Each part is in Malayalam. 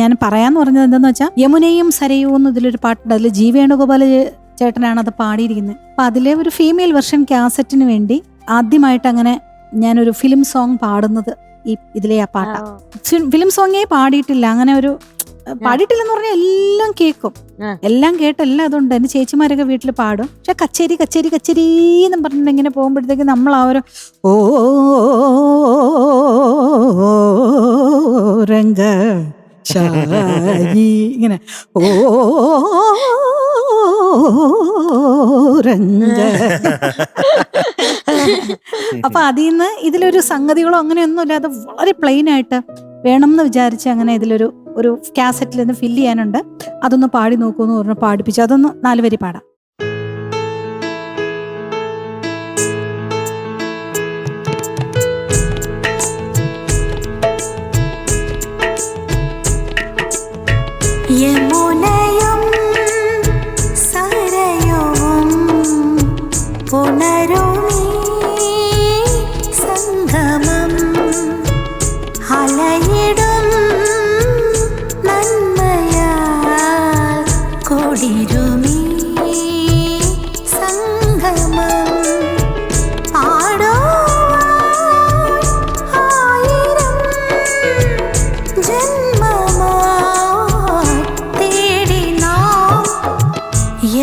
ഞാൻ പറയാന്ന് പറഞ്ഞത് എന്താന്ന് വെച്ചാൽ യമുനയും സരയും എന്ന് ഇതിലൊരു പാട്ടുണ്ട് അതിൽ ജി വേണുഗോപാല ചേട്ടനാണ് അത് പാടിയിരിക്കുന്നത് അപ്പൊ അതിലെ ഒരു ഫീമെയിൽ വെർഷൻ കാസറ്റിന് വേണ്ടി ആദ്യമായിട്ട് അങ്ങനെ ഞാനൊരു ഫിലിം സോങ് പാടുന്നത് ഈ ഇതിലെ ആ പാട്ടാ. ഫിലിം സോങ്ങേ പാടിയിട്ടില്ല. അങ്ങനെ ഒരു പാടിയിട്ടില്ലെന്ന് പറഞ്ഞാൽ എല്ലാം കേൾക്കും എല്ലാം കേട്ട് എല്ലാം കേട്ടെല്ലാം അതുണ്ട് എന്റെ ചേച്ചിമാരൊക്കെ വീട്ടിൽ പാടും. പക്ഷെ കച്ചേരി കച്ചേരി കച്ചേരി എന്ന് പറഞ്ഞിട്ട് ഇങ്ങനെ പോകുമ്പോഴത്തേക്ക് നമ്മൾ ആ ഒരു ഓ ശായി ഇങ്ങനെ ഓ അപ്പൊ അതിൽ നിന്ന് ഇതിലൊരു സംഗതികളോ അങ്ങനെയൊന്നും ഇല്ലാതെ വളരെ പ്ലെയിൻ ആയിട്ട് വേണം എന്ന് വിചാരിച്ച് അങ്ങനെ ഇതിലൊരു ഒരു കാസറ്റിൽ നിന്ന് ഫില്ല് ചെയ്യാനുണ്ട്. അതൊന്ന് പാടി നോക്കൂ എന്ന് പറഞ്ഞു പാടിപ്പിച്ചു. അതൊന്ന് നാല് വരി പാടാം. യമുനയും സരയും പുനരുമീ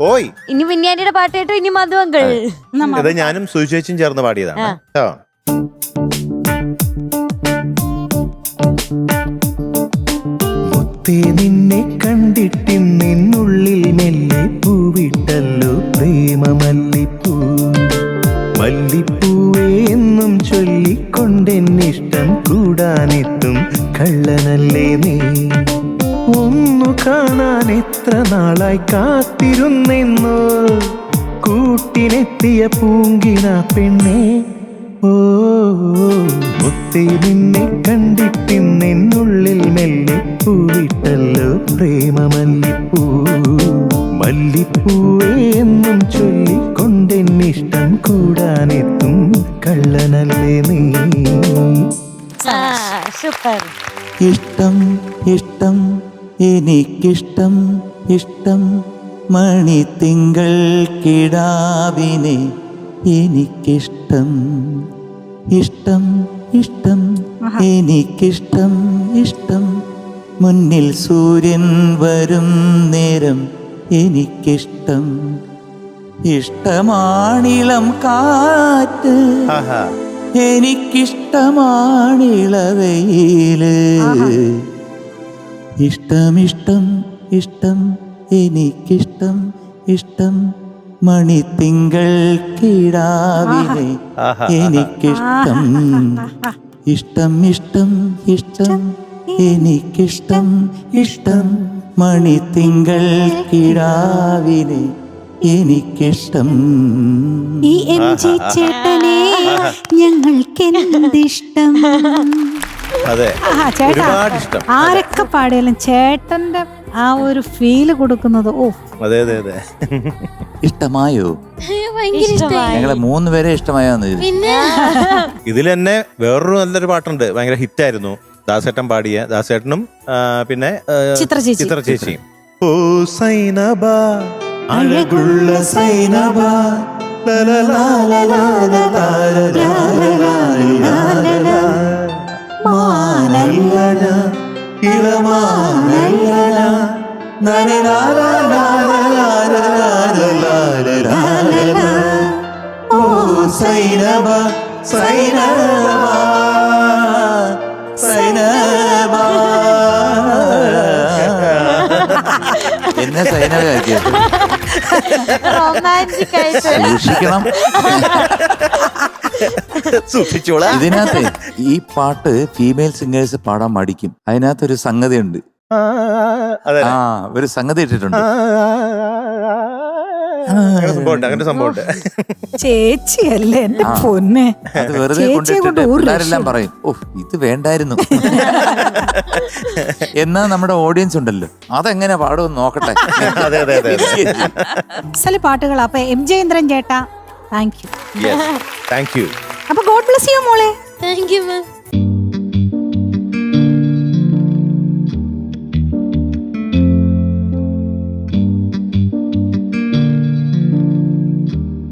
ഓയ് ഇനി മിന്നാനിയുടെ പാട്ട് കേട്ടോ ഇനി മധു അങ്കിൾ. ഞാനും സുചേച്ചും ചേർന്ന് പാടിയതാണ് കേട്ടോ. നിന്നെ കണ്ടിട്ടും നിന്നുള്ളിൽ മെല്ലെ പൂവിട്ടല്ലോ പ്രേമ മല്ലിപ്പൂ. മല്ലിപ്പൂവേ എന്നും ചൊല്ലിക്കൊണ്ടെന്നിഷ്ടം കൂടാനെത്തും കള്ളനല്ലേ നീ? കാണാൻ എത്ര നാളായി കാത്തിരുന്നെന്നോ? കൂട്ടിനെത്തിയ പൂങ്കിന പെണ്ണെ ഓ മുത്തേ നിന്നെ കണ്ടിട്ടിന്നെന്നുള്ളിൽ മെല്ലെ പൂവിട്ടല്ലോ പ്രേമ മല്ലിപ്പൂ. മല്ലിപ്പൂവേ എന്നും ചൊല്ലിക്കൊണ്ടെന്നിഷ്ടം കൂടാനെത്തും കള്ളനല്ലേ നീ? സൂപ്പർ. ഇഷ്ടം ഇഷ്ടം എനിക്കിഷ്ടം ഇഷ്ടം മണി മണിത്തിങ്കൾ കിടാവിനെ എനിക്കിഷ്ടം ഇഷ്ടം ഇഷ്ടം എനിക്കിഷ്ടം ഇഷ്ടം. മുന്നിൽ സൂര്യൻ വരും നേരം എനിക്കിഷ്ടം. ഇഷ്ടമാണിളം കാറ്റ് എനിക്കിഷ്ടമാണിളവയിൽ. ഇഷ്ടം ഇഷ്ടം ഇഷ്ടം എനിക്കിഷ്ടം ഇഷ്ടം മണി തിങ്കൾ കീഴാവിലെ എനിക്കിഷ്ടം. ഇഷ്ടം ഇഷ്ടം ഇഷ്ടം എനിക്കിഷ്ടം ഇഷ്ടം മണി മണിത്തിങ്കൾ കീഴാവിലെ എനിക്കിഷ്ടം. ഈ എം ജി ചേട്ടനെ ഞങ്ങൾക്കെന്തിഷ്ടം? അതെ ചേട്ടാ ആരൊക്കെ പാടിയാലും ചേട്ടന്റെ ആ ഒരു ഫീൽ കൊടുക്കുന്നത് ഓ അതെ അതെ അതെ ഇഷ്ടമായോ ഇഷ്ടമായി. ഞങ്ങളെ മൂന്ന് പേരെ ഇഷ്ടമായോന്ന് പിന്നെ ഇതിൽ തന്നെ വേറൊരു നല്ലൊരു പാട്ടുണ്ട് ഭയങ്കര ഹിറ്റായിരുന്നു ദാസേട്ടൻ പാടിയ ദാസേട്ടനും പിന്നെ ചിത്ര ചേച്ചി. ചിത്ര ചേച്ചിയും ഓ സൈനബ അഴകുള്ള സൈനബ മാനല്ലന ഇളമാനല്ലന ഓ സൈനവ സൈനബ സൈനബ എന്നെ സൈനബാക്കിയത് സൂക്ഷിക്കണം സൂക്ഷിച്ചോളാം. ഇതിനകത്ത് ഈ പാട്ട് ഫീമെയിൽ സിംഗേഴ്സ് പാടാൻ മടിക്കും. അതിനകത്ത് ഒരു സംഗതി ഉണ്ട് അതെ ആ ഒരു സംഗതി ഇട്ടിട്ടുണ്ട്. അങ്ങനെ സംഭവമുണ്ട് ചേച്ചിയല്ലേ എന്റെ. പൊന്നെ. അത് വെറുതെ ചേച്ചിയെ കൊണ്ടിട്ടിട്ട് പിള്ളേരെല്ലാം പറയും ഓ ഇത് വേണ്ടായിരുന്നു. എന്നാ നമ്മുടെ ഓഡിയൻസ് ഉണ്ടല്ലോ. അതെങ്ങനെ പാടുമെന്ന് നോക്കട്ടെ. പാട്ടുകൾ അപ്പൊ എം ജയേന്ദ്രൻ ചേട്ടാ thank you yes thank you. അപ്പൊ ഗോഡ് ബ്ലസ് യു മോളെ. Thank you ma'am.